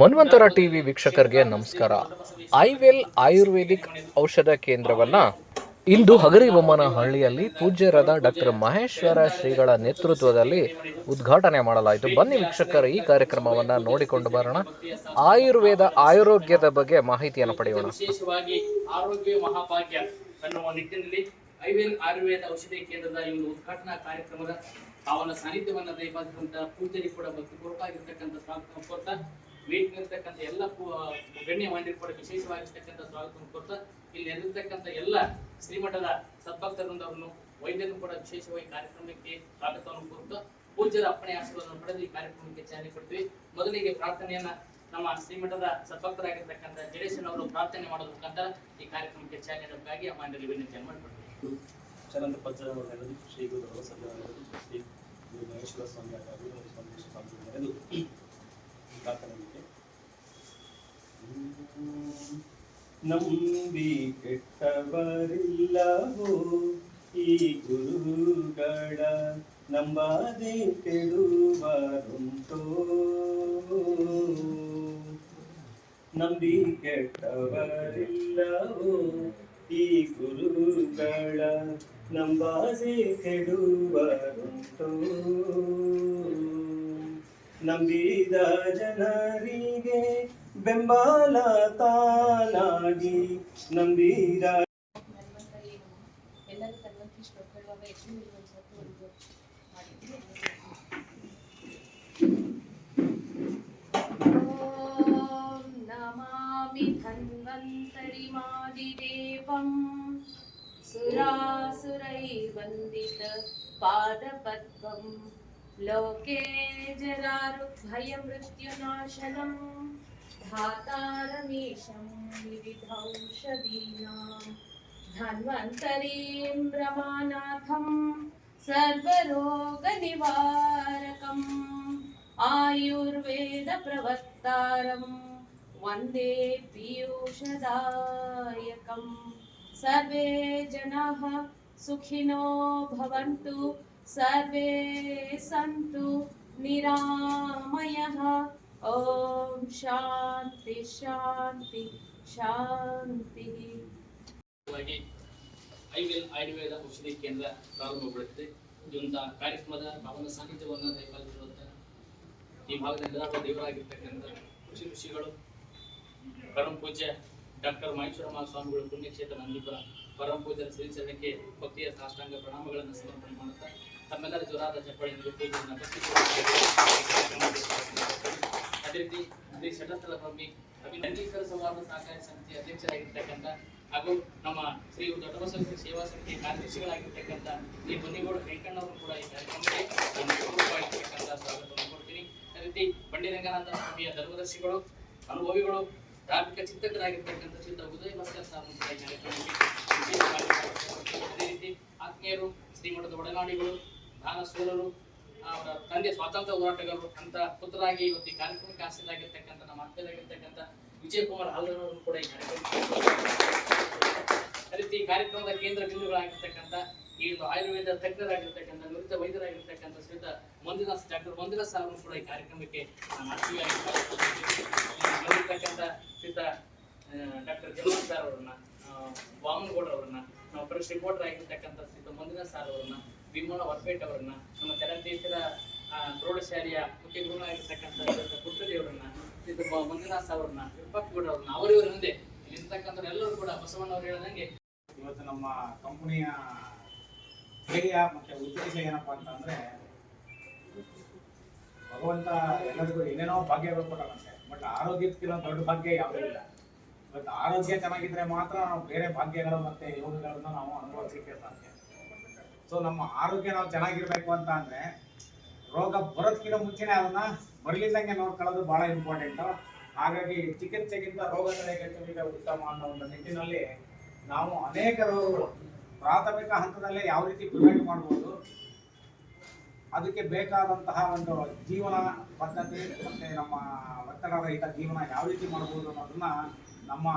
ಮನ್ವಂತರ TV ವೀಕ್ಷಕರಿಗೆ ನಮಸ್ಕಾರ. ಐವೆಲ್ ಆಯುರ್ವೇದಿಕ್ ಔಷಧ ಕೇಂದ್ರವನ್ನ ಇಂದು ಹಗರಿಬೊಮ್ಮನಹಳ್ಳಿಯಲ್ಲಿ ಪೂಜ್ಯರಾದ ಡಾಕ್ಟರ್ ಮಹೇಶ್ವರ ಶ್ರೀಗಳ ನೇತೃತ್ವದಲ್ಲಿ ಉದ್ಘಾಟನೆ ಮಾಡಲಾಯಿತು. ಬನ್ನಿ ವೀಕ್ಷಕರು, ಈ ಕಾರ್ಯಕ್ರಮವನ್ನ ನೋಡಿಕೊಂಡು ಬರೋಣ. ಆಯುರ್ವೇದ ಆರೋಗ್ಯದ ಬಗ್ಗೆ ಮಾಹಿತಿಯನ್ನು ಪಡೆಯೋಣ. ಆರೋಗ್ಯ ಮಹಾಭಾಗ್ಯ ಸಾನ್ನಿಧ್ಯವನ್ನ ದಯಪಾದಂತಹ ಪೂಜಾರಿ ಕೂಡ ಭಕ್ತಿಪೂರ್ವಕವಾಗಿರ್ತಕ್ಕಂಥ ಸ್ವಾಗತ ವೇದಿಕೆಯಲ್ಲಿರ್ತಕ್ಕಂಥ ಎಲ್ಲ ಗಣ್ಯ ಗಣ್ಯಮಾನ್ಯರು ಕೂಡ ವಿಶೇಷವಾಗಿರ್ತಕ್ಕಂಥ ಸ್ವಾಗತವನ್ನು ಕೊಡ್ತಾ, ಇಲ್ಲಿ ನೆರೆದಿರ್ತಕ್ಕಂಥ ಎಲ್ಲ ಶ್ರೀಮಠದ ಸದ್ಭಕ್ತರನ್ನು ವೈದ್ಯರು ಕೂಡ ವಿಶೇಷವಾಗಿ ಕಾರ್ಯಕ್ರಮಕ್ಕೆ ಸ್ವಾಗತವನ್ನು ಕೊಡ್ತಾ, ಪೂಜ್ಯರ ಅಪ್ಪಣೆ ಆಶೀರ್ವಾದವನ್ನು ಪಡೆದು ಈ ಕಾರ್ಯಕ್ರಮಕ್ಕೆ ಚಾಲನೆ ಕೊಡ್ತೀವಿ. ಮೊದಲಿಗೆ ಪ್ರಾರ್ಥನೆಯನ್ನ ನಮ್ಮ ಶ್ರೀಮಠದ ಸದ್ಭಕ್ತರಾಗಿರ್ತಕ್ಕಂಥ ಜಡೇಶನ್ ಅವರು ಪ್ರಾರ್ಥನೆ ಮಾಡೋದ್ರ ಮುಖಾಂತರ ಈ ಕಾರ್ಯಕ್ರಮಕ್ಕೆ ಚಾಲನೆ ನೀಡಬೇಕಾಗಿ ಅಮಾನ್ಯರಿಗೆ ವಿನಂತಿಯನ್ನು ಮಾಡಿಕೊಡ್ತೀವಿ ಚರಂದ ಪತ್ರ ಶ್ರೀ ಗುರು ಶ್ರೀ ಸ್ವಾಮಿ ಪ್ರಾರ್ಥನೆಗೆ ನಂಬಿ ಕೆಟ್ಟವರಿಲ್ಲವೋ ಈ ಗುರುಗಳ ನಂಬಾದೆ ಕೆಡುವರುಂಟೋ? ನಂಬಿ ಕೆಟ್ಟವರಿಲ್ಲವೋ ಈ ಗುರುಗಳ ನಂಬಾದೆ ಕೆಡುವರುಂಟೋ? ನಂಬಿದ ಜನರಿಗೆ ಬೆಂಬಲ ತಾನಾಗಿ ನಂಬಿದ ಎಲ್ಲರೂ ತನ್ವಂತಿ ಶ್ಲೋಕಗಳಾಗ ಎಷ್ಟು ಒಂದು ಸ್ವಲ್ಪ ಒಂದು ಮಾಡಿದ್ವಿ ॐ नमामि धन्वन्तरिमादिदेवं सुरासुरैर्वन्दित पादपद्मं लोके जरारुभयमृत्युनाशनं धातारमीशं विविधौषधीनां धन्वन्तरीं रमानाथं सर्वरोगनिवारकम् आयुर्वेदप्रवक्तारं वंदे पीयूषदायकम् सर्वे जनाः सुखिनो भवन्तु, सर्वे सन्तु निरामयः। ಓಂ ಶಾಂತಿ ಶಾಂತಿ ಶಾಂತಿ ಐವೆಲ್ ಆಯುರ್ವೇದ ಔಷಧಿ ಕೇಂದ್ರ ಪ್ರಾರಂಭಗೊಳ್ಳುತ್ತೆ ಇದೊಂದು ಕಾರ್ಯಕ್ರಮದ ಭಾವನ ಸಾನ್ನಿಧ್ಯವನ್ನು ದಯಪಾಲಿಸಿರುವಂಥ ಈ ಭಾಗದ ಎಲ್ಲರೂ ದೇವರಾಗಿರ್ತಕ್ಕಂಥ ಋಷಿ ಋಷಿಗಳು ಪರಮ ಪೂಜ್ಯ ಡಾಕ್ಟರ್ ಮಹೇಶ್ವರ ಸ್ವಾಮಿಗಳು ಪುಣ್ಯಕ್ಷೇತ್ರ ನಂದೀಪುರ ಪರಮ ಪೂಜೆ ಶ್ರೀಚರಣಕ್ಕೆ ಭಕ್ತಿಯ ಸಾಷ್ಟಾಂಗ ಪ್ರಣಾಮಗಳನ್ನು ಸಮರ್ಪಣೆ ಮಾಡುತ್ತಾ ತಮ್ಮೆಲ್ಲರ ಜೋರಾದ ಚಪ್ಪಳಿಯನ್ನು ಪೂಜೆಯನ್ನು ಅದೇ ರೀತಿ ಶ್ರೀ ಷಟಸ್ಥಳ ಬ್ರಹ್ಮಿ ಅಭಿನಂದೀಶ್ವರ ಸಂವಾದ ಸಹಕಾರಿ ಸಮಿತಿ ಅಧ್ಯಕ್ಷರಾಗಿರ್ತಕ್ಕಂಥ ಹಾಗೂ ನಮ್ಮ ಶ್ರೀ ದೊಡ್ಡಬಸವ ಸೇವಾ ಸಮಿತಿ ಕಾರ್ಯದರ್ಶಿಗಳಾಗಿರ್ತಕ್ಕಂಥ ಈ ಬನ್ನಿಗೌಡ ವೆಂಕಣ್ಣವರು ಕೂಡ ಈ ಕಾರ್ಯಕ್ರಮಕ್ಕೆ ನಾನು ಸ್ವಾಗತವನ್ನು ಕೊಡ್ತೀನಿ. ಅದೇ ರೀತಿ ಬಂಡಿ ರಂಗನಾಥ ಸ್ವಾಮಿಯ ಧರ್ಮದರ್ಶಿಗಳು, ಅನುಭವಿಗಳು, ಧಾರ್ಮಿಕ ಚಿಂತಕರಾಗಿರ್ತಕ್ಕಂಥ ಚಿತ್ರ ಉದಯ ಭಾಸ್ಕರ್ ಕಾರ್ಯಕ್ರಮಕ್ಕೆ ಅದೇ ರೀತಿ ಆತ್ಮೀಯರು, ಶ್ರೀಮಠದ ಒಡನಾಡಿಗಳು ದಾನ ಅವರ ತಂದೆ ಸ್ವಾತಂತ್ರ್ಯ ಹೋರಾಟಗಾರರು ಅಂತ ಪುತ್ರರಾಗಿ ಇವತ್ತು ಈ ಕಾರ್ಯಕ್ರಮಕ್ಕೆ ಆಸರಾಗಿರ್ತಕ್ಕಂಥ ನಮ್ಮ ಆತ್ಮೀಯರಾಗಿರ್ತಕ್ಕಂಥ ವಿಜಯ್ ಕುಮಾರ್ ಅವರನ್ನು ಕೂಡ ಈ ಕಾರ್ಯಕ್ರಮ ಈ ಕಾರ್ಯಕ್ರಮದ ಕೇಂದ್ರ ಬಿಂದುಗಳಾಗಿರ್ತಕ್ಕಂಥ ಈ ಒಂದು ಆಯುರ್ವೇದ ತಜ್ಞರಾಗಿರ್ತಕ್ಕಂಥ, ನುರಿತ ವೈದ್ಯರಾಗಿರ್ತಕ್ಕಂಥ ಶ್ರೀಯುತ ಮಂಜುನಾಥ್ ಡಾಕ್ಟರ್ ಮಂಜುನಾಥ್ ಸರ್ ಕೂಡ ಈ ಕಾರ್ಯಕ್ರಮಕ್ಕೆ ನಮ್ಮ ಬಂದಿರ್ತಕ್ಕಂಥ ಶ್ರೀಯುತ ಡಾಕ್ಟರ್ ಜಮನ್ ಸರ್ ಅವರನ್ನ ವಾಮನಗೌಡ ಅವರನ್ನ, ನಾವು ಪ್ರೆಸ್ ರಿಪೋರ್ಟರ್ ಆಗಿರ್ತಕ್ಕಂಥ ಶ್ರೀಯುತ ಮಂಜುನಾಥ್ ಸರ್ ಅವರನ್ನ ಭೀಮಣ್ಣ ಹೊರಪೇಟ್ ಅವರನ್ನ, ನಮ್ಮ ಚರಂತೀರ್ಥರ ಪ್ರೌಢಶಾಲೆಯ ಮುಖ್ಯ ಗುರುಗಳಾಗಿರ್ತಕ್ಕಂಥ ಪುಟ್ಟದೇವರನ್ನ ಮ- ಮಂಜುನಾಥ್ ಅವ್ರನ್ನ ವಿರೂಪಾಕ್ಷಗೌಡ ಅವ್ರನ್ನ ಅವರಿವರ ಮುಂದೆ ಇಲ್ಲಿರ್ತಕ್ಕಂಥ ಎಲ್ಲರೂ ಕೂಡ ಬಸವಣ್ಣವ್ರು ಹೇಳಿದಂಗೆ ಇವತ್ತು ನಮ್ಮ ಕಂಪನಿಯ ಧ್ಯೇಯ ಮತ್ತೆ ಉದ್ದೇಶ ಏನಪ್ಪಾ ಅಂತಂದ್ರೆ, ಭಗವಂತ ಎಲ್ಲರಿಗೂ ಏನೇನೋ ಭಾಗ್ಯಗಳು ಕೊಟ್ಟಾರಂತೆ ಬಟ್ ಆರೋಗ್ಯಕ್ಕಿರೋ ದೊಡ್ಡ ಭಾಗ್ಯ ಯಾವುದೂ ಇಲ್ಲ. ಇವತ್ತು ಆರೋಗ್ಯ ಚೆನ್ನಾಗಿದ್ರೆ ಮಾತ್ರ ನಾವು ಬೇರೆ ಭಾಗ್ಯಗಳು ಮತ್ತೆ ಯೋಗಗಳನ್ನ ನಾವು ಅನುಭವಿಸಲಿಕ್ಕೆ ಸಾಧ್ಯ. ಸೊ ನಮ್ಮ ಆರೋಗ್ಯ ನಾವು ಚೆನ್ನಾಗಿರ್ಬೇಕು ಅಂತ ಅಂದ್ರೆ ರೋಗ ಬರೋದಕ್ಕಿಂತ ಮುಂಚೆನೇ ಅದನ್ನ ಬರಲಿದ್ದಂಗೆ ನೋಡ್ಕೊಳ್ಳೋದು ಬಹಳ ಇಂಪಾರ್ಟೆಂಟ್ ಹಾಗಾಗಿ ಚಿಕಿತ್ಸೆಗಿಂತ ರೋಗ ತಡೆಗಟ್ಟುವಿಕೆ ಉತ್ತಮ ಅನ್ನೋ ಒಂದು ನಿಟ್ಟಿನಲ್ಲಿ ನಾವು ಅನೇಕ ರೋಗಗಳು ಪ್ರಾಥಮಿಕ ಹಂತದಲ್ಲೇ ಯಾವ ರೀತಿ ಪ್ರಿವೆಂಟ್ ಮಾಡ್ಬೋದು, ಅದಕ್ಕೆ ಬೇಕಾದಂತಹ ಒಂದು ಜೀವನ ಪದ್ಧತಿ ಮತ್ತೆ ನಮ್ಮ ಒತ್ತಡ ರಹಿತ ಜೀವನ ಯಾವ ರೀತಿ ಮಾಡ್ಬೋದು ಅನ್ನೋದನ್ನ ನಮ್ಮ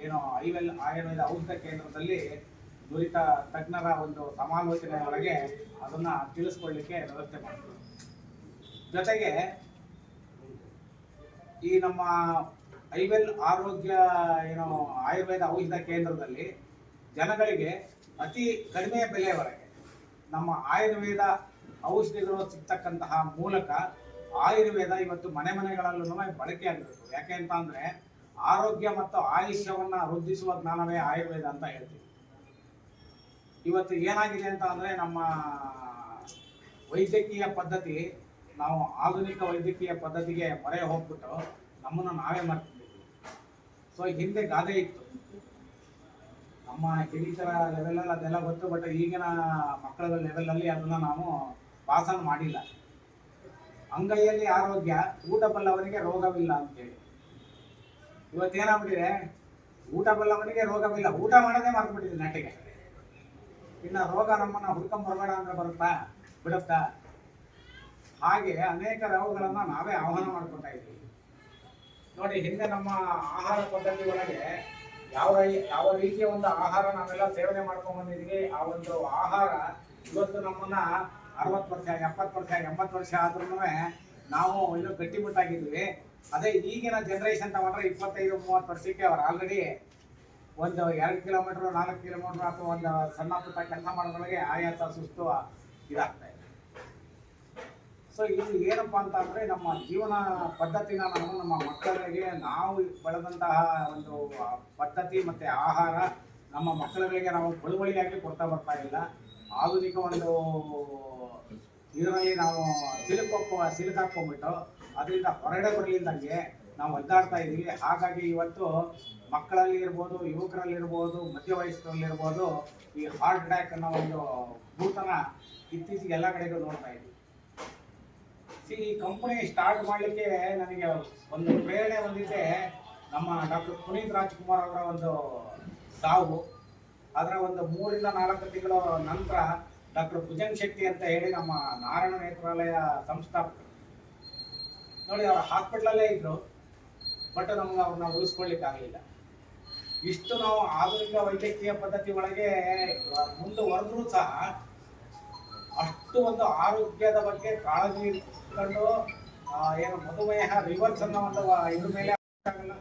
ಏನು ಐವೆಲ್ ಆಯುರ್ವೇದ ಔಷಧ ಕೇಂದ್ರದಲ್ಲಿ ನುರಿತ ತಜ್ಞರ ಒಂದು ಸಮಾಲೋಚನೆ ಒಳಗೆ ಅದನ್ನ ತಿಳಿಸ್ಕೊಳ್ಳಿಕ್ಕೆ ವ್ಯವಸ್ಥೆ ಮಾಡ್ತೀವಿ. ಜೊತೆಗೆ ಈ ನಮ್ಮ ಐವೆಲ್ ಆರೋಗ್ಯ ಏನು ಆಯುರ್ವೇದ ಔಷಧ ಕೇಂದ್ರದಲ್ಲಿ ಜನಗಳಿಗೆ ಅತಿ ಕಡಿಮೆ ಬೆಲೆಯವರೆಗೆ ನಮ್ಮ ಆಯುರ್ವೇದ ಔಷಧಿಗಳು ಸಿಗ್ತಕ್ಕಂತಹ ಮೂಲಕ ಆಯುರ್ವೇದ ಇವತ್ತು ಮನೆ ಮನೆಗಳಲ್ಲೂ ಬಳಕೆ ಆಗಬೇಕು. ಯಾಕೆ ಅಂತ ಅಂದರೆ ಆರೋಗ್ಯ ಮತ್ತು ಆಯುಷ್ಯವನ್ನು ವೃದ್ಧಿಸುವ ಜ್ಞಾನವೇ ಆಯುರ್ವೇದ ಅಂತ ಹೇಳ್ತೀವಿ. ಇವತ್ತು ಏನಾಗಿದೆ ಅಂತ ಅಂದರೆ ನಮ್ಮ ವೈದ್ಯಕೀಯ ಪದ್ಧತಿ, ನಾವು ಆಧುನಿಕ ವೈದ್ಯಕೀಯ ಪದ್ಧತಿಗೆ ಮೊರೆ ಹೋಗ್ಬಿಟ್ಟು ನಮ್ಮನ್ನು ನಾವೇ ಮಾಡ್ತಿದ್ದೀವಿ ಸೊ ಹಿಂದೆ ಗಾದೆ ಇತ್ತು. ನಮ್ಮ ಹಿರಿತರ ಲೆವೆಲಲ್ಲಿ ಅದೆಲ್ಲ ಗೊತ್ತು ಬಟ್ ಈಗಿನ ಮಕ್ಕಳ ಲೆವೆಲಲ್ಲಿ ಅದನ್ನು ನಾವು ಪಾಸನ್ ಮಾಡಿಲ್ಲ. ಅಂಗೈಯಲ್ಲಿ ಆರೋಗ್ಯ ಊಟ ಬಲ್ಲವನಿಗೆ ರೋಗವಿಲ್ಲ ಅಂತೇಳಿ. ಇವತ್ತೇನಾಗ್ಬಿಟ್ಟಿದೆ? ಊಟ ಬಲ್ಲವನಿಗೆ ರೋಗವಿಲ್ಲ. ಊಟ ಮಾಡೋದೇ ಮರ್ತ್ಬಿಟ್ಟಿದೆ ನೆಟ್ಟಿಗೆ ಇನ್ನು ರೋಗ ನಮ್ಮನ್ನ ಹುಡ್ಕೊಂಡ್ ಬರಬೇಡ ಅಂದ್ರೆ ಬರುತ್ತಾ? ಬಿಡುತ್ತಾ? ಹಾಗೆ ಅನೇಕ ರೋಗಗಳನ್ನ ನಾವೇ ಆಹ್ವಾನ ಮಾಡ್ಕೊತಾ ಇದ್ದೀವಿ. ನೋಡಿ, ಹಿಂದೆ ನಮ್ಮ ಆಹಾರ ಪದ್ಧತಿ ಒಳಗೆ ಯಾವ ಯಾವ ರೀತಿಯ ಒಂದು ಆಹಾರ ನಾವೆಲ್ಲ ಸೇವನೆ ಮಾಡ್ಕೊಂಡ್ ಬಂದಿದ್ವಿ ಆ ಒಂದು ಆಹಾರ ಇವತ್ತು ನಮ್ಮನ್ನ ಅರವತ್ತು ವರ್ಷ, ಎಪ್ಪತ್ತು ವರ್ಷ, ಎಂಬತ್ತು ವರ್ಷ ಆದ್ರೂ ನಾವು ಇನ್ನೂ ಗಟ್ಟಿಮುಟ್ಟಾಗಿದ್ವಿ ಅದೇ ಈಗಿನ ಜನರೇಷನ್ ತಗೊಂಡ್ರೆ ಇಪ್ಪತ್ತೈದು, ಮೂವತ್ತು ವರ್ಷಕ್ಕೆ ಅವ್ರು ಆಲ್ರೆಡಿ ಒಂದು ಎರಡು ಕಿಲೋಮೀಟರ್, ನಾಲ್ಕು ಕಿಲೋಮೀಟರ್ ಅಥವಾ ಒಂದು ಸಣ್ಣ ಪುಟ್ಟ ಕೆಲಸ ಮಾಡೋದ್ರೊಳಗೆ ಆಯಾಸ ಸುಸ್ತು ಇದಾಗ್ತಾ ಇದೆ. ಸೊ ಇದು ಏನಪ್ಪ ಅಂತ ಅಂದ್ರೆ ನಮ್ಮ ಜೀವನ ಪದ್ಧತಿನ ನಾವು ನಮ್ಮ ಮಕ್ಕಳಿಗೆ ನಾವು ಬೆಳೆದಂತಹ ಒಂದು ಪದ್ಧತಿ ಮತ್ತೆ ಆಹಾರ ನಮ್ಮ ಮಕ್ಕಳುಗಳಿಗೆ ನಾವು ಬಳುವಳಿಯಾಗಿ ಕೊಡ್ತಾ ಬರ್ತಾ ಇಲ್ಲ. ಆಧುನಿಕ ಒಂದು ಇದರಲ್ಲಿ ನಾವು ಸಿಲುಕೊಕ್ಕ ಸಿಲುಕಾಕೊಂಡ್ಬಿಟ್ಟು ಅದರಿಂದ ಹೊರಗಡೆ ಬರಲಿಲ್ಲದಂಗೆ ನಾವು ಒದ್ದಾಡ್ತಾ ಇದ್ದೀವಿ. ಹಾಗಾಗಿ ಇವತ್ತು ಮಕ್ಕಳಲ್ಲಿ ಇರ್ಬೋದು, ಯುವಕರಲ್ಲಿ ಇರ್ಬೋದು ಮಧ್ಯ ವಯಸ್ಕರಲ್ಲಿ ಇರ್ಬೋದು ಈ ಹಾರ್ಟ್ ಅಟ್ಯಾಕ್ ಅನ್ನೋ ಒಂದು ಭೂತನ ಇತ್ತೀಚೆಗೆ ಎಲ್ಲ ಕಡೆಗೂ ನೋಡ್ತಾ ಇದ್ದೀವಿ. ಈ ಕಂಪನಿ ಸ್ಟಾರ್ಟ್ ಮಾಡಲಿಕ್ಕೆ ನನಗೆ ಒಂದು ಪ್ರೇರಣೆ ಹೊಂದಿದ್ದೆ ನಮ್ಮ ಡಾಕ್ಟರ್ ಪುನೀತ್ ರಾಜ್ಕುಮಾರ್ ಅವರ ಒಂದು ಸಾವು. ಅದರ ಒಂದು ಮೂರಿಂದ ನಾಲ್ಕು ತಿಂಗಳ ನಂತರ ಡಾಕ್ಟರ್ ಭುಜನ್ ಶೆಟ್ಟಿ ಅಂತ ಹೇಳಿ ನಮ್ಮ ನಾರಾಯಣ ನೇತ್ರಾಲಯ ಸಂಸ್ಥಾಪಕರು ನೋಡಿ, ಅವರು ಹಾಸ್ಪಿಟ್ಲಲ್ಲೇ ಇದ್ರು. ಬಟ್ ನಮ್ಗೆ ಅವ್ರನ್ನ ಉಳಿಸ್ಕೊಳ್ಲಿಕ್ಕೆ ಆಗಲಿಲ್ಲ ಇಷ್ಟು ನಾವು ಆಧುನಿಕ ವೈದ್ಯಕೀಯ ಪದ್ಧತಿ ಒಳಗೆ ಮುಂದುವರೆದ್ರೂ ಸಹ ಅಷ್ಟು ಒಂದು ಆರೋಗ್ಯದ ಬಗ್ಗೆ ಕಾಳಜಿ ಇಟ್ಕೊಂಡು ಏನು ಮಧುಮೇಹ ರಿವರ್ಸ್ ಅನ್ನೋ ಒಂದು ಇದ್ರ ಮೇಲೆ ಆಗಲ್ಲ.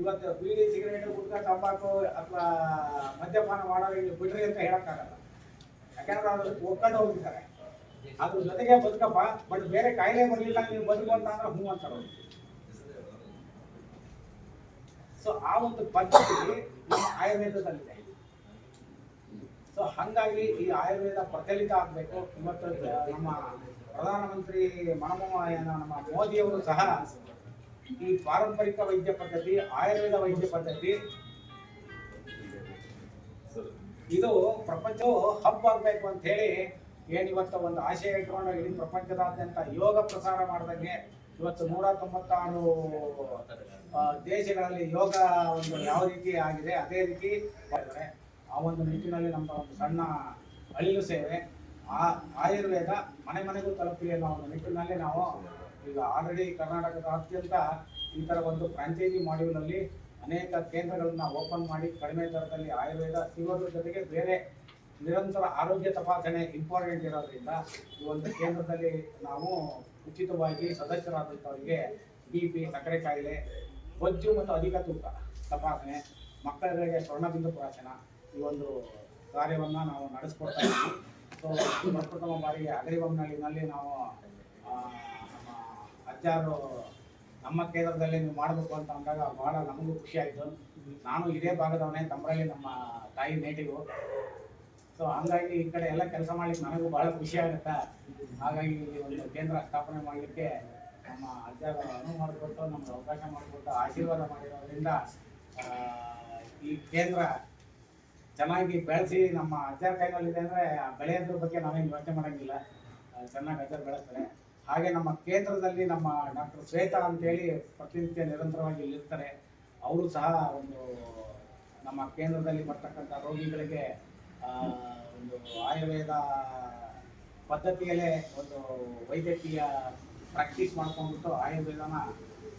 ಇವತ್ತು ಬೀಡಿ ಸಿಗರೇಟ್, ಗುಟ್ಕಾ, ತಂಬಾಕು ಅಥವಾ ಮದ್ಯಪಾನ ಮಾಡೋರಿಗೆ ಬಿಡ್ರಿ ಅಂತ ಹೇಳಕ್ಕಾಗಲ್ಲ. ಯಾಕಂದ್ರೆ ಅದು ಒಕ್ಕಂಡು ಹೋಗಿದ್ದಾರೆ. ಅದ್ರ ಜೊತೆಗೆ ಬದುಕಪ್ಪ, ಬಟ್ ಬೇರೆ ಕಾಯಿಲೆ ಬರಲಿಲ್ಲ, ನೀವು ಬದುಕು ಅಂತ ಅಂದ್ರೆ ಹ್ಞೂ ಅಂತಾರೆ ಸೊ ಆ ಒಂದು ಪದ್ಧತಿ ನಮ್ಮ ಆಯುರ್ವೇದದಲ್ಲಿದೆ. ಸೊ ಹಂಗಾಗಿ ಈ ಆಯುರ್ವೇದ ಪ್ರಚಲಿತ ಆಗಬೇಕು. ಇವತ್ತು ನಮ್ಮ ಪ್ರಧಾನಮಂತ್ರಿ ಮನಮೋಹನ ನಮ್ಮ ಮೋದಿಯವರು ಸಹ ಈ ಪಾರಂಪರಿಕ ವೈದ್ಯ ಪದ್ಧತಿ, ಆಯುರ್ವೇದ ವೈದ್ಯ ಪದ್ಧತಿ ಇದು ಪ್ರಪಂಚವು ಹಬ್ ಆಗ್ಬೇಕು ಅಂತ ಹೇಳಿ ಏನಿವತ್ತ ಒಂದು ಆಶಯ ಇಟ್ಕೊಂಡು ಇಡೀ ಪ್ರಪಂಚದಾದ್ಯಂತ ಯೋಗ ಪ್ರಸಾರ ಮಾಡಿದಂಗೆ ಇವತ್ತು ನೂರ ತೊಂಬತ್ತಾರು ದೇಶಗಳಲ್ಲಿ ಯೋಗ ಒಂದು ಯಾವ ರೀತಿ ಆಗಿದೆ, ಅದೇ ರೀತಿ ಆ ಒಂದು ನಿಟ್ಟಿನಲ್ಲಿ ನಮ್ಮ ಒಂದು ಸಣ್ಣ ಅಳಿಲು ಸೇವೆ. ಆ ಆಯುರ್ವೇದ ಮನೆ ಮನೆಗೂ ತಲುಪಲಿ ಅನ್ನೋ ಒಂದು ನಿಟ್ಟಿನಲ್ಲಿ ನಾವು ಈಗ ಆಲ್ರೆಡಿ ಕರ್ನಾಟಕದ ಅತ್ಯಂತ ಈ ಥರ ಒಂದು ಫ್ರಾಂಚೈಸಿ ಮಾಡ್ಯೂಲಲ್ಲಿ ಅನೇಕ ಕೇಂದ್ರಗಳನ್ನ ಓಪನ್ ಮಾಡಿ ಕಡಿಮೆ ದರದಲ್ಲಿ ಆಯುರ್ವೇದ ಸಿಗೋದ್ರ ಜೊತೆಗೆ ಬೇರೆ ನಿರಂತರ ಆರೋಗ್ಯ ತಪಾಸಣೆ ಇಂಪಾರ್ಟೆಂಟ್ ಇರೋದ್ರಿಂದ ಈ ಒಂದು ಕೇಂದ್ರದಲ್ಲಿ ನಾವು ಉಚಿತವಾಗಿ ಸದಸ್ಯರಾದಂಥವರಿಗೆ ಬಿ ಪಿ, ಸಕ್ಕರೆ ಕಾಯಿಲೆ, ಬೊಜ್ಜು ಮತ್ತು ಅಧಿಕ ತೂಕ ತಪಾಸಣೆ, ಮಕ್ಕಳಿಗೆ ಸ್ವರ್ಣಬಿಂದು ಪ್ರಾಶನ ಈ ಒಂದು ಕಾರ್ಯವನ್ನು ನಾವು ನಡೆಸ್ಕೊಡ್ತಾ ಇದ್ದೀವಿ. ಸೊ ಪ್ರಪ್ರಥಮ ಬಾರಿಗೆ ಅಗರಿಬೊಮ್ಮನಹಳ್ಳಿನಲ್ಲಿ ನಾವು ನಮ್ಮ ಅಜ್ಜಾರು ನಮ್ಮ ಕೇಂದ್ರದಲ್ಲಿ ನೀವು ಮಾಡಬೇಕು ಅಂತ ಅಂದಾಗ ಬಹಳ ನಮಗೂ ಖುಷಿ ಆಯಿತು. ನಾನು ಇದೇ ಭಾಗದವನೇ ತಮ್ಮರಲ್ಲಿ ನಮ್ಮ ತಾಯಿ ನೇಟಿವು ಸೊ ಹಂಗಾಗಿ ಈ ಕಡೆ ಎಲ್ಲ ಕೆಲಸ ಮಾಡ್ಲಿಕ್ಕೆ ನನಗೂ ಬಹಳ ಖುಷಿ ಆಗುತ್ತೆ. ಹಾಗಾಗಿ ಒಂದು ಕೇಂದ್ರ ಸ್ಥಾಪನೆ ಮಾಡಲಿಕ್ಕೆ ನಮ್ಮ ಅಜ್ಜಾರು ಅನುವು ಮಾಡಿಕೊಟ್ಟು, ನಮ್ಗೆ ಅವಕಾಶ ಮಾಡಿಕೊಟ್ಟು, ಆಶೀರ್ವಾದ ಮಾಡಿರೋದ್ರಿಂದ ಈ ಕೇಂದ್ರ ಚೆನ್ನಾಗಿ ಬೆಳೆಸಿ ನಮ್ಮ ಅಜ್ಜರ ಕೈನಲ್ಲಿದೆ ಅಂದರೆ ಆ ಬೆಳೆಯೋದ್ರ ಬಗ್ಗೆ ನಾವೇನು ಯೋಚನೆ ಮಾಡೋಂಗಿಲ್ಲ. ಚೆನ್ನಾಗಿ ಅಜ್ಜರು ಬೆಳೆಸ್ತಾರೆ. ಹಾಗೆ ನಮ್ಮ ಕೇಂದ್ರದಲ್ಲಿ ನಮ್ಮ ಡಾಕ್ಟರ್ ಶ್ವೇತಾ ಅಂತೇಳಿ ಪ್ರತಿನಿತ್ಯ ನಿರಂತರವಾಗಿ ಇಲ್ಲಿರ್ತಾರೆ. ಅವರು ಸಹ ಒಂದು ನಮ್ಮ ಕೇಂದ್ರದಲ್ಲಿ ಬರ್ತಕ್ಕಂಥ ರೋಗಿಗಳಿಗೆ ಒಂದು ಆಯುರ್ವೇದ ಪದ್ಧತಿಯಲ್ಲೇ ಒಂದು ವೈದ್ಯಕೀಯ ಪ್ರಾಕ್ಟೀಸ್ ಮಾಡ್ಕೊಂಡ್ಬಿಟ್ಟು ಆಯುರ್ವೇದನ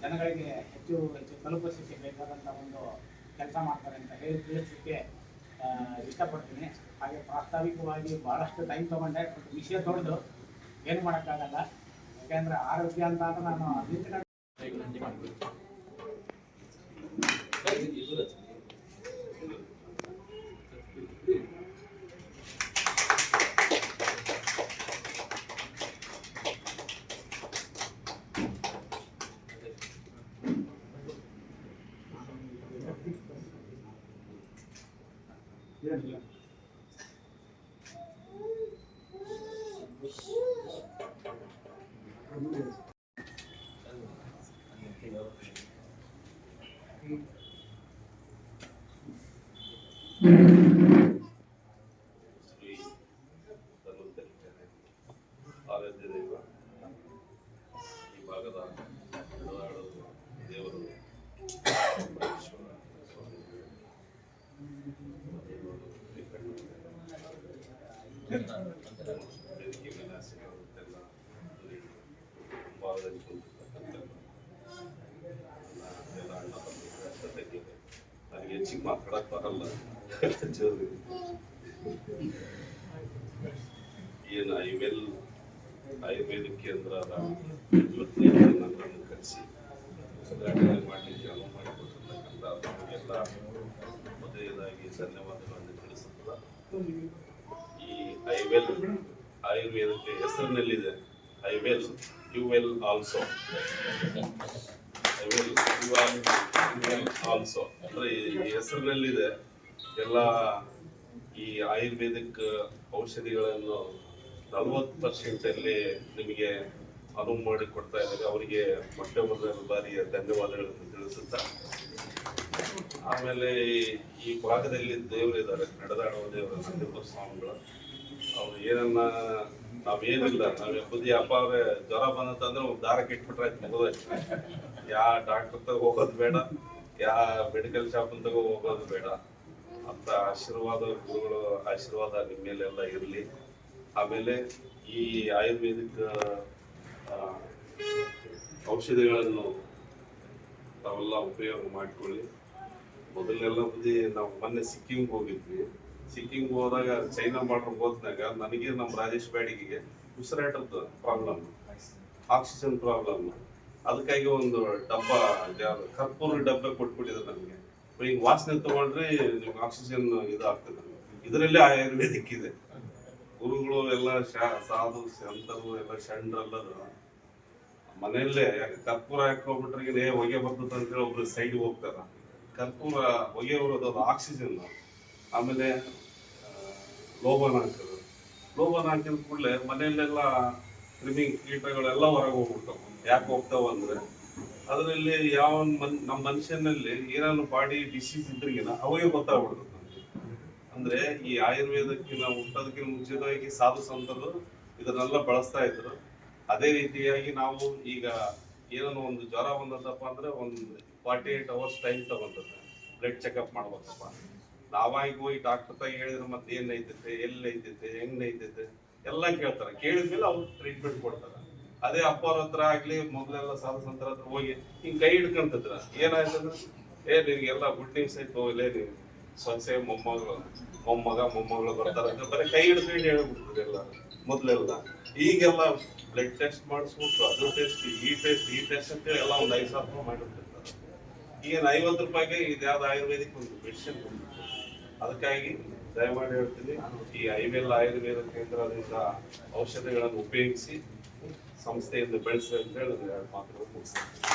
ಜನಗಳಿಗೆ ಹೆಚ್ಚು ಹೆಚ್ಚು ತಲುಪಿಸಿ ಬೇಕಾದಂಥ ಒಂದು ಕೆಲಸ ಮಾಡ್ತಾರೆ ಅಂತ ಹೇಳಿ ತಿಳಿಸಲಿಕ್ಕೆ ಇಷ್ಟಪಡ್ತೀನಿ. ಹಾಗೆ ಪ್ರಾಸ್ತಾವಿಕವಾಗಿ ಭಾಳಷ್ಟು ಟೈಮ್ ತಗೊಂಡೆ ಬಟ್ ವಿಷಯ ದೊಡ್ಡದು ಏನು ಮಾಡೋಕ್ಕಾಗಲ್ಲ. ಯಾಕೆಂದರೆ ಆರೋಗ್ಯ ಅಂತ ನಾನು ನಿಂತ್ಕೊಂಡು ಶ್ರೀ ಧನ್ವಂತರಿದ್ದಾರೆ ಆರಾಧ್ಯ ದೈವ ಈ ಭಾಗದ ನಡೆದಾಡೋ ದೇವರು ಮಹೇಶ್ವರ ಸ್ವಾಮಿಗಳು. ವೇದಿಕೆ ಮೇಲೆ ಆಸೀನರಾದಂತೆಲ್ಲ ಇಲ್ಲಿ ಭಾಗದಲ್ಲಿ ಕುಳಿತಿರ್ತಕ್ಕಂಥ ನನ್ನ ಎಲ್ಲ ಅಣ್ಣ ತಮ್ಮಂದಿರು, ಅಕ್ಕ ತಂಗಿಯರು. ನನಗೆ ಹೆಚ್ಚಿಗೆ ಮಾತಾಡಕ್ ಬರಲ್ಲ ಜೋರು. ಏನು ಐ ವೆಲ್ ಆಯುರ್ವೇದಿಕ್ ಕೇಂದ್ರದ ಇವತ್ತಿನ ನನ್ನನ್ನು ಕರೆಸಿ ಧನ್ಯವಾದಗಳನ್ನು ತಿಳಿಸುತ್ತಾ ಈ ಐ ವೆಲ್ ಆಯುರ್ವೇದಕ್ಕೆ ಹೆಸರಿನಲ್ಲಿದೆ you well also you are also ಅಂದರೆ ಈ ಹೆಸರಿನಲ್ಲಿದೆ ಎಲ್ಲ ಈ ಆಯುರ್ವೇದಿಕ್ ಔಷಧಿಗಳನ್ನು ನಲವತ್ತು ಪರ್ಸೆಂಟ್ ಅಲ್ಲಿ ನಿಮಗೆ ಅನುವು ಮಾಡಿ ಕೊಡ್ತಾ ಇದ್ದಾರೆ. ಅವರಿಗೆ ಮೊಟ್ಟೆ ಮೊದಲ ಬಾರಿಯ ಧನ್ಯವಾದಗಳನ್ನು ತಿಳಿಸುತ್ತ, ಆಮೇಲೆ ಈ- ಭಾಗದಲ್ಲಿ ದೇವರಿದ್ದಾರೆ ನಡೆದಾಡುವ ದೇವರ, ನಂದಿಪುರ ಸ್ವಾಮಿಗಳು. ಅವ್ರು ಏನನ್ನ, ನಾವೇನಿಲ್ಲ, ನಾವ್ ಬುದ್ಧಿ ಅಪಾರ ಜ್ವರ ಬಂದಂತಂದ್ರೆ ಒಂದು ದಾರಕ್ಕೆ ಇಟ್ಬಿಟ್ರೆ ಮುಗಿದೋಯ್ತು ಯಾ ಡಾಕ್ಟರ್ ತಗ ಹೋಗೋದು ಬೇಡ, ಯಾ ಮೆಡಿಕಲ್ ಶಾಪ್ ತಗೋ ಹೋಗೋದು ಬೇಡ. ಅಂತ ಆಶೀರ್ವಾದ, ಗುರುಗಳು ಆಶೀರ್ವಾದ ನಿಮ್ಮ ಮೇಲೆಲ್ಲ ಇರಲಿ. ಆಮೇಲೆ ಈ ಆಯುರ್ವೇದಿಕ್ ಔಷಧಿಗಳನ್ನು ತಾವೆಲ್ಲ ಉಪಯೋಗ ಮಾಡಿಕೊಳ್ಳಿ. ಮೊದಲೆಲ್ಲ ಬುದ್ಧಿ ನಾವು ಮೊನ್ನೆ ಸಿಕ್ಕಿಂಗ್ ಹೋಗಿದ್ವಿ. ಸಿಕ್ಕಿಂಗ್ ಹೋದಾಗ ಚೈನಾ ಬಾರ್ಡರ್ ಹೋದಾಗ ನನಗೆ ನಮ್ಮ ರಾಜೇಶ್ ಬ್ಯಾಡಿಗೆ ಉಸಿರಾಟದ ಪ್ರಾಬ್ಲಮ್ ಆಕ್ಸಿಜನ್ ಪ್ರಾಬ್ಲಮ್ ಅದಕ್ಕಾಗಿ ಒಂದು ಡಬ್ಬ ಕರ್ಪೂರ್ ಡಬ್ಬ ಕೊಟ್ಬಿಟ್ಟಿದ್ರು ನನಗೆ ಈಗ ವಾಸನೆ ತಗೊಂಡ್ರೆ ನಿಮ್ಗೆ ಆಕ್ಸಿಜನ್ ಇದಾಗ್ತದೆ. ಇದರಲ್ಲೇ ಆಯುರ್ವೇದಿಕ್ ಇದೆ. ಗುರುಗಳು ಎಲ್ಲ ಸಾಧು, ಸಂತರು, ಎಲ್ಲ ಷಂಡ್ರೆಲ್ಲರು ಮನೆಯಲ್ಲೇ ಕರ್ಪೂರ ಹಾಕೋಬಿಟ್ರಿಗೆ ಹೊಗೆ ಬರ್ತದೆ ಅಂತ ಹೇಳಿ ಒಬ್ರು ಸೈಡ್ ಹೋಗ್ತಾರ. ಕರ್ಪೂರ ಹೊಗೆ ಬರೋದು ಅದು ಆಕ್ಸಿಜನ್ ಆಮೇಲೆ ಲೋಬನ್ ಹಾಕೋದು. ಲೋಬನ ಹಾಕಿದ ಕೂಡಲೇ ಮನೆಯಲ್ಲೆಲ್ಲ ಕ್ರಿಮಿ ಕೀಟಗಳೆಲ್ಲ ಹೊರಗೆ ಹೋಗ್ಬಿಡ್ತಾವ. ಯಾಕೆ ಹೋಗ್ತಾವ ಅಂದ್ರೆ ಅದರಲ್ಲಿ ಯಾವ ಮನ್ ನಮ್ಮ ಮನುಷ್ಯನಲ್ಲಿ ಏನಾದ್ರು ಬಾಡಿ ಡಿಸೀಸ್ ಇದ್ರಿಗಿನ ಅವಾಗೆ ಗೊತ್ತಾಗ್ಬಿಡ್ತದೆ. ಅಂದ್ರೆ ಈ ಆಯುರ್ವೇದಕ್ಕಿಂತ ಹುಟ್ಟೋದಕ್ಕಿಂತ ಮುಂಚಿತವಾಗಿ ಸಾಧು ಸಂತರು ಇದನ್ನೆಲ್ಲ ಬಳಸ್ತಾ ಇದ್ರು. ಅದೇ ರೀತಿಯಾಗಿ ನಾವು ಈಗ ಏನೋ ಒಂದು ಜ್ವರ ಬಂದದಪ್ಪ ಅಂದ್ರೆ ಒಂದು ಫಾರ್ಟಿ ಏಟ್ ಅವರ್ಸ್ ಟೈಮ್ ತಗೊಂತದ ಬ್ಲಡ್ ಚೆಕಪ್ ಮಾಡ್ಬೇಕಪ್ಪ. ನಾವಾಗಿ ಹೋಗಿ ಡಾಕ್ಟರ್ ತಾಗಿ ಹೇಳಿದ್ರೆ ಮತ್ತೆ ಏನ್ ನೈತೈತೆ ಎಲ್ಲಿ ನೈತೈತೆ ಹೆಂಗ್ ನೈತೈತೆ ಎಲ್ಲ ಕೇಳ್ತಾರೆ. ಕೇಳಿದ್ಮೇಲೆ ಅವ್ರು ಟ್ರೀಟ್ಮೆಂಟ್ ಕೊಡ್ತಾರೆ. ಅದೇ ಅಪ್ಪವ್ರ ಹತ್ರ ಆಗ್ಲಿ, ಮೊದಲೆಲ್ಲ ಸಾಧು ಸಂತರ ಹತ್ರ ಹೋಗಿ ಹಿಂಗ್ ಕೈ ಹಿಡ್ಕೊಂತಿದ್ರ. ಏನಾಯ್ತಂದ್ರೆ ಏ, ನಿನ್ಗೆಲ್ಲ ಗುಡ್ ನ್ಯೂಸ್ ಆಯ್ತು ಇಲ್ಲೇ ನೀವು ಸೊಸೆ, ಮೊಮ್ಮಗಳು, ಮೊಮ್ಮಗ, ಮೊಮ್ಮಗಳು ಬರ್ತಾರೆ. ಬರೀ ಕೈ ಹಿಡ್ಕೊಂಡು ಹೇಳ್ಬಿಡ್ತಾರೆ ಎಲ್ಲ, ಮೊದ್ಲೆಲ್ಲ. ಈಗೆಲ್ಲ ಬ್ಲಡ್ ಟೆಸ್ಟ್ ಮಾಡಿಸ್ಬಿಟ್ಟು ಅದು ಟೆಸ್ಟ್ ಈ ಟೆಸ್ಟ್ ಈ ಟೆಸ್ಟ್ ಅಂತ ಎಲ್ಲ ಒಂದು ಐದು ಸಾವಿರ ರೂಪಾಯಿ ಮಾಡಿಬಿಟ್ಟಿರ್ತಾರೆ. ಈಗೇನು ಐವತ್ತು ರೂಪಾಯಿಗೆ ಇದ್ಯಾವ್ದು ಆಯುರ್ವೇದಿಕ್ ಒಂದು ಮೆಡಿಸಿನ್ ಅದಕ್ಕಾಗಿ ದಯಮಾಡಿ ಹೇಳ್ತೀನಿ, ಈ ಐವೆಲ್ ಆಯುರ್ವೇದ ಕೇಂದ್ರದಿಂದ ಔಷಧಿಗಳನ್ನು ಉಪಯೋಗಿಸಿ ಸಂಸ್ಥೆಯಿಂದ ಬೆಳೆಸಿ ಅಂತ ಹೇಳಿ ಎರಡು ಮಾತುಗಳು ಮುಗಿಸ್ತೀನಿ.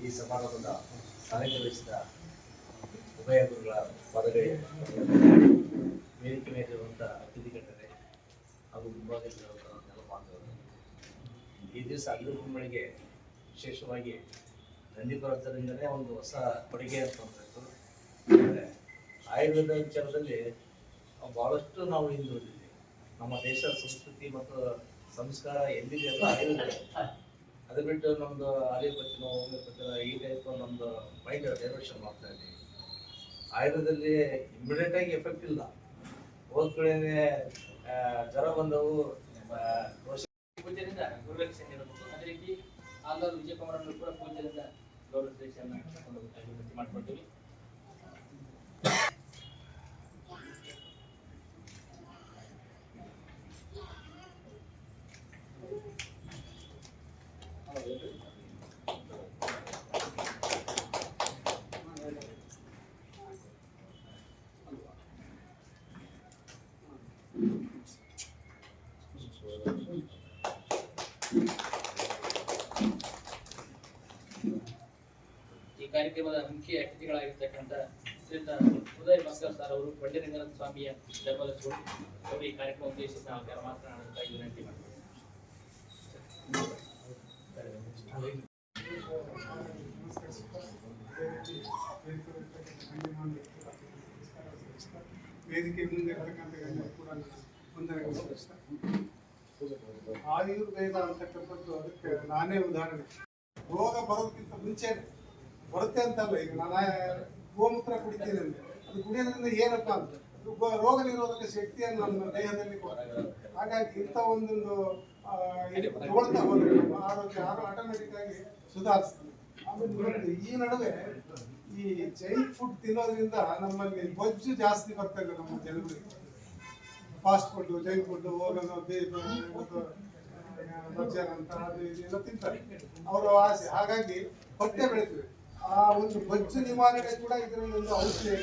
ಈ ಸಮಾರಂಭದ ಸಾಹಿತ್ಯ ಉಭಯ ಗುರುಗಳ ಪದವಿ ವೇದಿಕೆ ಮೇಲಿರುವಂಥ ಅತಿಥಿ ಗಣ್ಯರೇ ಹಾಗೂ ಮುಂಭಾಗದಲ್ಲಿರುವಂಥ ಈ ದಿವಸ ಅಲ್ಲೂ ಗುರುಗಳಿಗೆ ವಿಶೇಷವಾಗಿ ನಂದಿಪುರದಿಂದಲೇ ಒಂದು ಹೊಸ ಕೊಡುಗೆ ಅಂತ ಅಂದರೆ ಆಯುರ್ವೇದ ವಿಚಾರದಲ್ಲಿ ಬಹಳಷ್ಟು ನಾವು ಹಿಂದುಳಿದಿದ್ದೀವಿ. ನಮ್ಮ ದೇಶದ ಸಂಸ್ಕೃತಿ ಮತ್ತು ಸಂಸ್ಕಾರ ಎಲ್ಲಿದೆ ಅಂತ ಅರಿವಿದೆ. ಅದು ಬಿಟ್ಟು ನಮ್ದು ಅಲಿಪತಿನೋ ಹೋಮಿಯೋಪತಿನ ಈ ಟೈಪ್ ನಮ್ದು ಮೈಂಡ್ ಡೈವರ್ಷನ್ ಮಾಡ್ತಾ ಇದ್ದೀವಿ. ಆಯುರ್ವೇದದಲ್ಲಿ ಇಮಿಡಿಯೇಟ್ ಆಗಿ ಎಫೆಕ್ಟ್ ಇಲ್ಲ. ಹೋದ್ ಕಡೆ ಜ್ವರ ಬಂದವು ಪೂಜೆಯಿಂದ ದೋಷ ಪೂಜ್ಯರಿಂದ ಗುರುರಕ್ಷೆ ನೀಡಬೇಕು ಅದೇ ರೀತಿ ಮಾಡ್ಕೊಳ್ತೀವಿ. ಕಾರ್ಯಕ್ರಮದ ಮುಖ್ಯ ಅತಿಥಿಗಳಾಗಿರ್ತಕ್ಕಂಥ ಶ್ರೀಯುತ ಉದಯ ಭಾಸ್ಕರ್ ಸರ್ ಅವರು, ಬಂಡೆರಂಗನಾಥ ಸ್ವಾಮಿಯ ಧರ್ಮದರ್ಶಿಗಳು ಅವರು ಈ ಕಾರ್ಯಕ್ರಮ ಉದ್ದೇಶಿಸಿ ನಾವು ಕೆಲವು ಮಾತನಾಡಬೇಕಾಗಿ ವಿನಂತಿ ವೇದಿಕೆ ಮುಂದೆ ಕೂಡ. ಆಯುರ್ವೇದ ಅಂತಕ್ಕಂಥದ್ದು ಅದಕ್ಕೆ ನಾನೇ ಉದಾಹರಣೆ ರೋಗ ಬರೋದಕ್ಕಿಂತ ಮುಂಚೆ ಬರುತ್ತೆ ಅಂತಲ್ಲ ಈಗ ನಾನು ಗೋಮೂತ್ರ ಕುಡಿತೀನಿ ಅಂದ್ರೆ ಅದು ಕುಡಿಯೋದ್ರಿಂದ ಏನಪ್ಪ ಅಂತ ರೋಗ ನಿರೋಧಕ ಶಕ್ತಿಯನ್ನು ನಮ್ಮ ದೇಹದಲ್ಲಿ ಕೊಡ್ತದೆ ಹಾಗಾಗಿ ಇಂಥ ಒಂದೊಂದು ತಗೊಳ್ತಾ ಹೋದ್ರೆ ನಮ್ಮ ಆರೋಗ್ಯ ಆಟೋಮೆಟಿಕ್ ಆಗಿ ಸುಧಾರಿಸ್ತದೆ. ಆಮೇಲೆ ಈ ನಡುವೆ ಈ ಜೈನ್ ಫುಡ್ ತಿನ್ನೋದ್ರಿಂದ ನಮ್ಮಲ್ಲಿ ಬೊಜ್ಜು ಜಾಸ್ತಿ ಬರ್ತದೆ ನಮ್ಮ ಜನರಿಗೆ. ಫಾಸ್ಟ್ ಫುಡ್ ಜೈಂಕ್ ಫುಡ್ ಹೋಗೋದು ಬರ್ಜರ್ ಅಂತ ಅದು ಇದೆಲ್ಲ ತಿಂತಾರೆ. ಅವರ ಆಸೆ. ಹಾಗಾಗಿ ಹೊಟ್ಟೆ ಬೆಳಿತದೆ. ಆ ಒಂದು ಬೊಜ್ಜು ನಿವಾರಣೆ ಕೂಡ ಇದರಲ್ಲಿ ಒಂದು ಔಷಧಿ.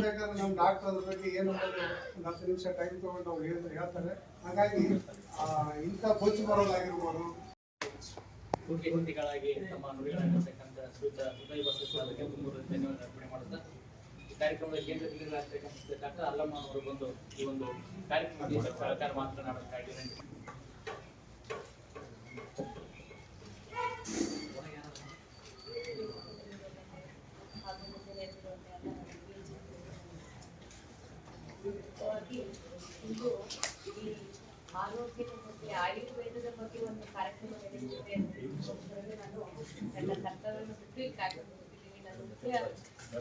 ಬೇಕಾದ್ರೆ ನಮ್ಮ ಡಾಕ್ಟರ್ ಅದ್ರ ಬಗ್ಗೆ ಏನು ಒಂದು ಹತ್ತು ನಿಮಿಷ ಟೈಮ್ ತಗೊಂಡು ಅವ್ರು ಹೇಳ್- ಹೇಳ್ತಾರೆ. ಹಾಗಾಗಿ ಇಂಥ ಬೊಜ್ಜು ಬರೋದಾಗಿರ್ಬೋದು. ಅತಿಥಿಗಳಾಗಿ ತಮ್ಮ ಮಾಡುತ್ತಾ. ಈ ಕಾರ್ಯಕ್ರಮದ ಕೇಂದ್ರ ಬಿಂದುಗಳಾಗಿರ್ತಕ್ಕಂಥ ಡಾಕ್ಟರ್ ಅಲ್ಲಮ್ಮ ಅವರು ಬಂದು ಈ ಒಂದು ಕಾರ್ಯಕ್ರಮದಲ್ಲಿ ಸಹಕಾರ ಮಾತನಾಡಬೇಕಾಗಿ ವಿನಂತಿ ಹಾಗೂ ಮುಂದೆ ನೆರೆದಿರುವಂತೆ ಎಲ್ಲ ಮುಖ್ಯವಾಗಿ ಇಂದು ಈ ಆರೋಗ್ಯದ ಬಗ್ಗೆ, ಆಯುರ್ವೇದದ ಬಗ್ಗೆ ಒಂದು ಕಾರ್ಯಕ್ರಮ ನಡೆಯುತ್ತಿದೆ ನಾನು ನನ್ನ ಕರ್ತವ್ಯವನ್ನು ಬಿಟ್ಟು ಈ ಕಾರ್ಯಕ್ರಮದಲ್ಲಿ ನನ್ನ ಮುಖ್ಯ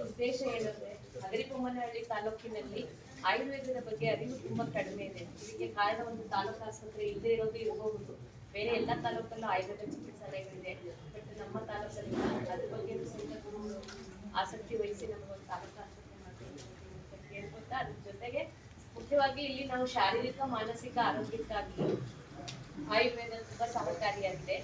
ಉದ್ದೇಶ ಏನಂದ್ರೆ ಹಗರಿಬೊಮ್ಮನಹಳ್ಳಿ ತಾಲೂಕಿನಲ್ಲಿ ಆಯುರ್ವೇದದ ಬಗ್ಗೆ ಅರಿವು ತುಂಬಾ ಕಡಿಮೆ ಇದೆ. ಇದಕ್ಕೆ ಕಾರಣ ಒಂದು ತಾಲೂಕು ಆಸ್ಪತ್ರೆ ಇಲ್ಲದೆ ಇರೋದು ಇರಬಹುದು ಬೇರೆ ಎಲ್ಲ ತಾಲೂಕಲ್ಲೂ ಆಯುರ್ವೇದ ಚಿಕಿತ್ಸಾಲಯಗಳಿದೆ ಬಟ್ ನಮ್ಮ ತಾಲೂಕಲ್ಲಿ ಅದ್ರ ಬಗ್ಗೆ ಸಹಿತ ಆಸಕ್ತಿ ವಹಿಸಿ ಒಂದು ತಾಲೂಕು ಆಸ್ಪತ್ರೆ ಮಾಡ್ತೀವಿ ಅಂತ ಕೇಳ್ಕೊತಾ ಅದ್ರ ಜೊತೆಗೆ ಮುಖ್ಯವಾಗಿ ಇಲ್ಲಿ ನಾವು ಶಾರೀರಿಕ, ಮಾನಸಿಕ ಆರೋಗ್ಯಕ್ಕಾಗಿ ಆಯುರ್ವೇದ ತುಂಬಾ ಸಹಕಾರಿಯಾಗಿದೆ.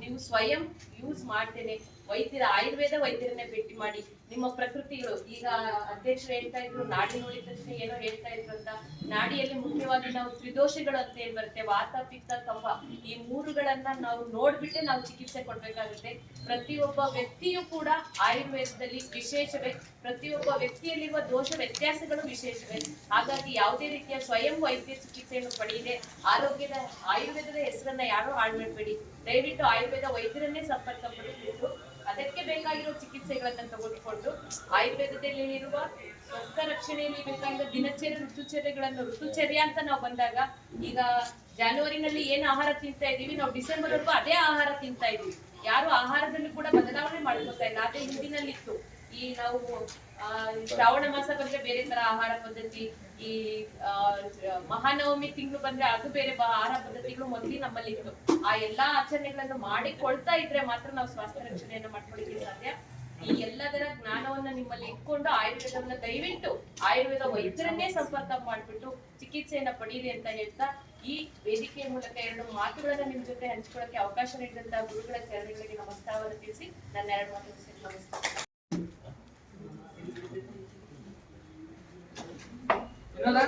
ನೀವು ಸ್ವಯಂ ಯೂಸ್ ಮಾಡ್ತೇನೆ. ವೈದ್ಯರ, ಆಯುರ್ವೇದ ವೈದ್ಯರನ್ನೇ ಭೇಟಿ ಮಾಡಿ. ನಿಮ್ಮ ಪ್ರಕೃತಿಗಳು ಈಗ ಅಧ್ಯಕ್ಷರು ಹೇಳ್ತಾ ಇದ್ರು, ನಾಡಿ ನೋಡಿದ ತಕ್ಷಣ ಏನೋ ಹೇಳ್ತಾ ಇದ್ರು ಅಂತ. ನಾಡಿಯಲ್ಲಿ ಮುಖ್ಯವಾಗಿ ನಾವು ತ್ರಿದೋಷಗಳು ಅಂತ ಏನ್ ಬರುತ್ತೆ? ವಾತ, ಪಿತ್ತ ಕಫ ಈ ಮೂರುಗಳನ್ನ ನಾವು ನೋಡ್ಬಿಟ್ಟೆ ನಾವು ಚಿಕಿತ್ಸೆ ಕೊಡ್ಬೇಕಾಗುತ್ತೆ. ಪ್ರತಿಯೊಬ್ಬ ವ್ಯಕ್ತಿಯು ಕೂಡ ಆಯುರ್ವೇದದಲ್ಲಿ ವಿಶೇಷವೇ. ಪ್ರತಿಯೊಬ್ಬ ವ್ಯಕ್ತಿಯಲ್ಲಿರುವ ದೋಷ ವ್ಯತ್ಯಾಸಗಳು ವಿಶೇಷವೇ. ಹಾಗಾಗಿ ಯಾವುದೇ ರೀತಿಯ ಸ್ವಯಂ ವೈದ್ಯ ಚಿಕಿತ್ಸೆಯನ್ನು ಪಡೆಯದೆ ಆರೋಗ್ಯದ ಆಯುರ್ವೇದದ ಹೆಸರನ್ನ ಯಾರು ಹಾಳು ಮಾಡಬೇಡಿ. ದಯವಿಟ್ಟು ಆಯುರ್ವೇದ ವೈದ್ಯರನ್ನೇ ಸಂಪರ್ಕ ಪಡೆದುಕೊಂಡು ಅದಕ್ಕೆ ಬೇಕಾಗಿರೋ ಚಿಕಿತ್ಸೆಗಳನ್ನ ತೆಗೆದುಕೊಂಡು ಆಯುರ್ವೇದದಲ್ಲಿ ಇರುವ ಸ್ವಸ್ಥ ರಕ್ಷಣೆಯಲ್ಲಿ ಬೇಕಾಗಿರೋ ದಿನಚರ್ಯ ಋತುಚರ್ಯಗಳನ್ನು ಋತುಚರ್ಯ ಅಂತ ನಾವು ಬಂದಾಗ ಈಗ ಜಾನುವರಿನಲ್ಲಿ ಏನು ಆಹಾರ ತಿಂತಾ ಇದ್ದೀವಿ ನಾವು ಡಿಸೆಂಬರ್ ವರೆಗೂ ಅದೇ ಆಹಾರ ತಿಂತಾ ಇದೀವಿ. ಯಾರು ಆಹಾರದಲ್ಲಿ ಕೂಡ ಬದಲಾವಣೆ ಮಾಡ್ಕೊತಾ ಇಲ್ಲ, ಅದೇ ಹಿಂದಿನಲ್ಲಿತ್ತು. ಈ ನಾವು ಶ್ರಾವಣ ಮಾಸ ಬಂದ್ರೆ ಬೇರೆ ತರ ಆಹಾರ ಪದ್ಧತಿ ಈ ಮಹಾನವಮಿ ತಿಂಗಳು ಬಂದ್ರೆ ಅದು ಬೇರೆ ಆಹಾರ ಪದ್ಧತಿಗಳು ಮೊದ್ಲಿ ನಮ್ಮಲ್ಲಿ ಇತ್ತು ಆ ಎಲ್ಲಾ ಆಚರಣೆಗಳನ್ನು ಮಾಡಿಕೊಳ್ತಾ ಇದ್ರೆ ಮಾತ್ರ ನಾವು ಸ್ವಾಸ್ಥ್ಯ ರಕ್ಷಣೆಯನ್ನು ಮಾಡ್ಕೊಳ್ಳಿಕ್ಕೆ ಸಾಧ್ಯ. ಈ ಎಲ್ಲದರ ಜ್ಞಾನವನ್ನ ನಿಮ್ಮಲ್ಲಿ ಇಟ್ಕೊಂಡು ಆಯುರ್ವೇದವನ್ನ ದಯವಿಟ್ಟು, ಆಯುರ್ವೇದ ವೈದ್ಯರನ್ನೇ ಸಂಪರ್ಕ ಮಾಡ್ಬಿಟ್ಟು ಚಿಕಿತ್ಸೆಯನ್ನ ಪಡೀರಿ ಅಂತ ಹೇಳ್ತಾ, ಈ ವೇದಿಕೆಯ ಮೂಲಕ ಎರಡು ಮಾತುಗಳನ್ನ ನಿಮ್ ಜೊತೆ ಹಂಚ್ಕೊಳ್ಳಕ್ಕೆ ಅವಕಾಶ ನೀಡಿದಂತ ಗುರುಗಳ ಚರಣಗಳಿಗೆ ನಮಸ್ಕಾರವನ್ನು ತಿಳಿಸಿ ನನ್ನ ಎರಡು ಮಾತು ನಮಸ್ಕಾರ ವಿನೋದ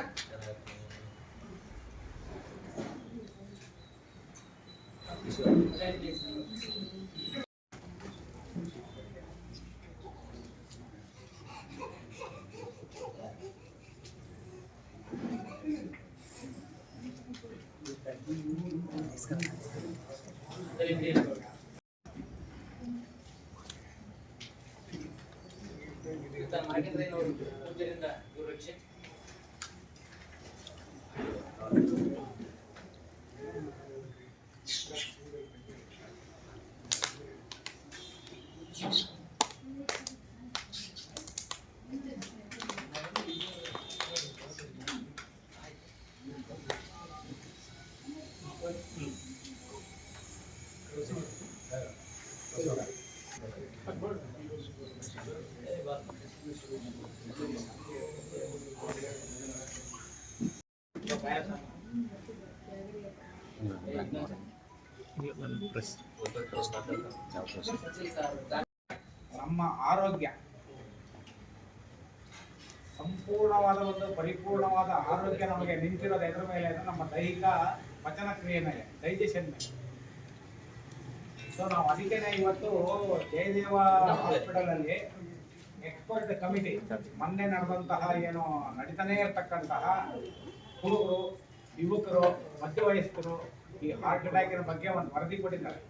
ನಮ್ಮ ಆರೋಗ್ಯ. ಸಂಪೂರ್ಣವಾದ ಒಂದು ಪರಿಪೂರ್ಣವಾದ ಆರೋಗ್ಯ ನಮಗೆ ನಿಂತಿರೋದು ಎದ್ರ ಮೇಲೆ ಅಂದ್ರೆ ನಮ್ಮ ದೈಹಿಕ ಪಚನ ಕ್ರಿಯೆ ಮೇಲೆ ಡೈಜೆಷನ್ ಮೇಲೆ. ಸೊ ನಾವು ಅದಕ್ಕೆ ಇವತ್ತು ಜಯದೇವ ಹಾಸ್ಪಿಟಲ್ ಅಲ್ಲಿ ಎಕ್ಸ್ಪರ್ಟ್ ಕಮಿಟಿ ಮೊನ್ನೆ ನಡೆದಂತಹ ಏನು ನಡೀತಾನೆ ಇರತಕ್ಕಂತಹ ಹುಡುಗರು, ಯುವಕರು, ಮಧ್ಯವಯಸ್ಕರು ಈ ಹಾರ್ಟ್ ಅಟ್ಯಾಕಿನ ಬಗ್ಗೆ ಒಂದು ವರದಿ ಕೊಟ್ಟಿದ್ದಾರೆ.